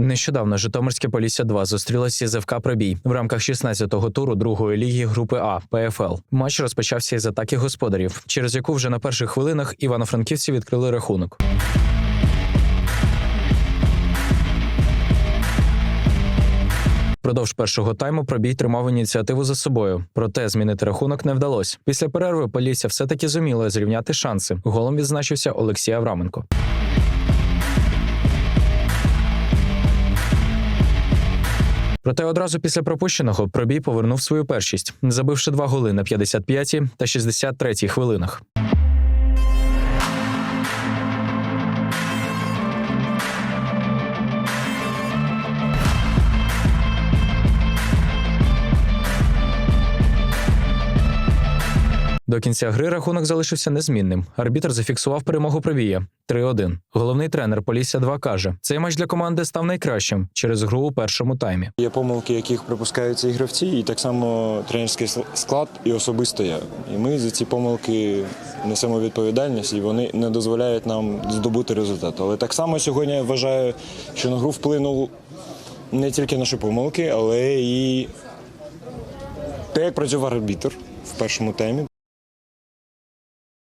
Нещодавно Житомирське Полісся 2 зустрілося з ФК Пробій в рамках 16-го туру другої ліги групи А ПФЛ. Матч розпочався із атаки господарів, через яку вже на перших хвилинах івано-франківці відкрили рахунок. Продовж першого тайму пробій тримав ініціативу за собою, проте змінити рахунок не вдалося. Після перерви Полісся все-таки зуміло зрівняти шанси. Голом відзначився Олексій Авраменко. Проте одразу після пропущеного пробій повернув свою першість, забивши два голи на 55-й та 63-й хвилинах. До кінця гри рахунок залишився незмінним. Арбітр зафіксував перемогу Пробія 3-1. Головний тренер Полісся 2 каже: цей матч для команди став найкращим через гру у першому таймі. Є помилки, яких припускаються і гравці, і так само тренерський склад і особисто я. І ми за ці помилки несемо відповідальність, і вони не дозволяють нам здобути результат. Але так само сьогодні я вважаю, що на гру вплинув не тільки наші помилки, але і те, як працював арбітр в першому таймі.